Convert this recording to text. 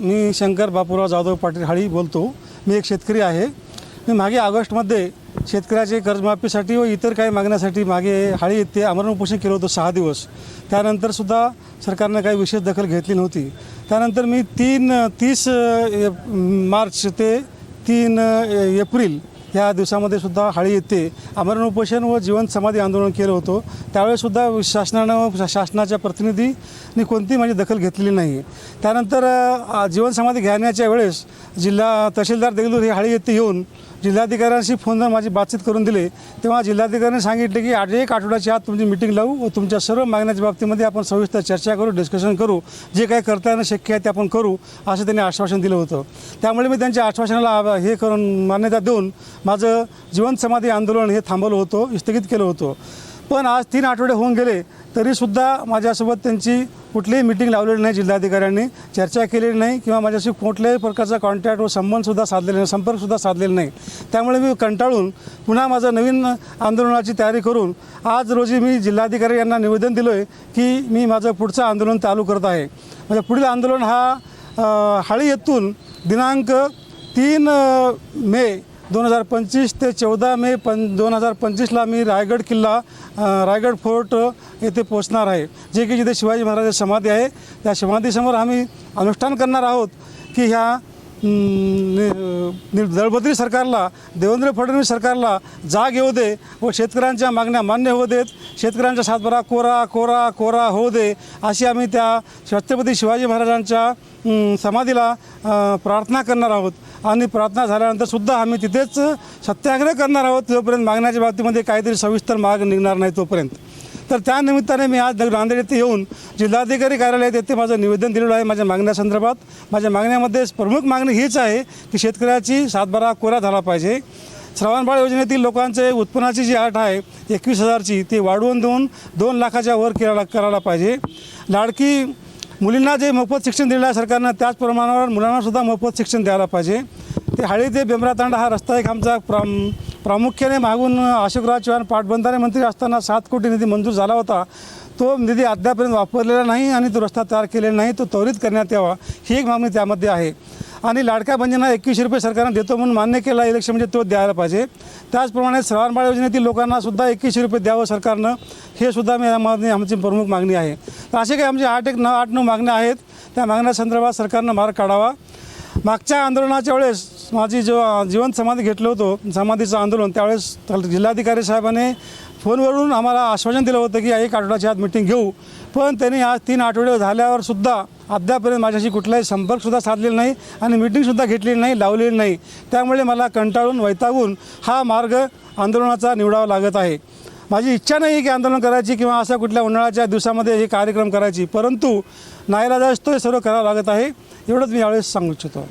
मी शंकर बापूराव जाधव पाटील हाळी बोलतो. मी एक शेतकरी आहे. मी मागे ऑगस्टमध्ये शेतकऱ्याचे कर्जमाफीसाठी व इतर काही मागण्यासाठी मागे हाळी येथे आमरण उपोषण केलं होतं सहा दिवस. त्यानंतरसुद्धा सरकारनं काही विशेष दखल घेतली नव्हती. त्यानंतर मी तीन तीस मार्च ते तीन एप्रिल या दिवसामध्ये सुद्धा हाळी येथे आमरण उपोषण व जीवन समाधी आंदोलन केलं होतं. त्यावेळेसुद्धा शासनानं शासनाच्या प्रतिनिधींनी कोणतीही माझी दखल घेतलेली नाही त्यानंतर जीवन समाधी घेण्याच्या वेळेस जिल्हा तहसीलदार देगलूर हे हाळी येथे येऊन जिल्हाधिकाऱ्यांशी फोनवर माझी बातचीत करून दिले तेव्हा जिल्हाधिकाऱ्यांनी सांगितले की आज एक आठवड्याच्या आत तुमची मिटिंग लावू व तुमच्या सर्व मागण्याच्या बाबतीमध्ये आपण सविस्तर चर्चा करू डिस्कशन करू जे काही करता येणं शक्य आहे ते आपण करू असं त्यांनी आश्वासन दिलं होतं. त्यामुळे मी त्यांच्या आश्वासनाला हे करून मान्यता देऊन माझं जीवन समाधी आंदोलन हे थांबवलं होतं स्थगित केलं होतं. पण आज तीन आठवडे होऊन गेले तरीसुद्धा माझ्यासोबत त्यांची कुठलीही मिटिंग लावलेली नाही जिल्हाधिकाऱ्यांनी चर्चा केलेली नाही किंवा माझ्याशी कुठल्याही प्रकारचा कॉन्टॅक्ट व संबंधसुद्धा साधलेला नाही संपर्कसुद्धा साधलेला नाही. त्यामुळे मी कंटाळून पुन्हा माझं नवीन आंदोलनाची तयारी करून आज रोजी मी जिल्हाधिकारी यांना निवेदन दिलं आहे की मी माझं पुढचं आंदोलन चालू करत आहे. म्हणजे पुढील आंदोलन हा हाळी येथून दिनांक तीन मे दोन हजार पंचवीस ते चौदा मे पं दोन हजार पंचवीसला मी रायगड किल्ला रायगड फोर्ट येथे पोचणार आहे. जे की जिथे शिवाजी महाराजांची समाधी आहे. त्या समाधीसमोर आम्ही अनुष्ठान करणार आहोत की ह्या नि- दळबद्री सरकारला देवेंद्र फडणवीस सरकारला जाग येऊ दे व शेतकऱ्यांच्या मागण्या मान्य होऊ देत शेतकऱ्यांचा सातबारा कोरा कोरा कोरा होऊ दे अशी आम्ही त्या छत्रपती शिवाजी महाराजांच्या समाधीला प्रार्थना करणार आहोत. आणि प्रार्थना झाल्यानंतर सुद्धा आम्ही तिथेच सत्याग्रह करणार आहोत. जोपर्यंत मागण्याच्या बाबतीमध्ये काहीतरी सविस्तर मार्ग निघणार नाही तोपर्यंत. तर त्या निमित्ताने मी आज नांदेड येथे येऊन जिल्हाधिकारी कार्यालयात येथे माझं निवेदन दिलेलं आहे माझ्या मागण्यासंदर्भात माझ्या मागण्यामध्ये प्रमुख मागणी हीच आहे की शेतकऱ्याची सातबारा कोरा झाला पाहिजे. श्रावणबाळ योजनेतील लोकांचे उत्पन्नाची जी अट आहे एकवीस हजारची ती वाढवून देऊन दोन लाखाच्या वर करायला करायला पाहिजे. लाडकी मुलींना जे मोफत शिक्षण दिलेलं आहे सरकारनं त्याच प्रमाणावर मुलांनासुद्धा मोफत शिक्षण द्यायला पाहिजे. ते हळी ते बेंबरातांडा हा रस्ता एक आमचा प्राम प्रामुख्याने मागून अशोकराव चव्हाण पाटबंधारे मंत्री असताना सात कोटी निधी मंजूर झाला होता. तो निधी अद्यापर्यंत वापरलेला नाही आणि तो रस्ता तयार केलेला नाही तो त्वरित करण्यात यावा ही एक मागणी त्यामध्ये आहे. आणि लाडक्या बंजना एकवीसशे रुपये सरकारनं देतो म्हणून मान्य केला इलेक्शन म्हणजे तो द्यायला पाहिजे. त्याचप्रमाणे श्रावणबाळ योजनेतील लोकांना सुद्धा एकवीसशे रुपये द्यावं सरकारनं हे सुद्धा मी मागणी आमची प्रमुख मागणी आहे. तर असे काही आमचे आठ एक नऊ आठ नऊ मागण्या आहेत. त्या मागण्यासंदर्भात सरकारनं मार्ग काढावा. मागच्या आंदोलनाच्या वेळेस माझी जो जीवन समाधी घेतलं होतं समाधीचं आंदोलन त्यावेळेस जिल्हाधिकारी साहेबांनी फोनवरून आम्हाला आश्वासन दिलं होतं की एक आठवड्याच्या आत मिटिंग घेऊ. पण त्यांनी आज तीन आठवडे झाल्यावर सुद्धा अद्यापर्यंत माझ्याशी कुठलाही संपर्कसुद्धा साधलेला नाही आणि मिटिंगसुद्धा घेतलेली नाही लावलेली नाही. त्यामुळे मला कंटाळून वैतागून हा मार्ग आंदोलनाचा निवडावा लागत आहे. माझी इच्छा नाही की आंदोलन करायची किंवा अशा कुठल्या उन्हाळ्याच्या दिवसामध्ये हे कार्यक्रम करायची परंतु नाईलाजाच तो हे सर्व करावं लागत आहे एवढंच मी यावेळेस सांगू इच्छितो.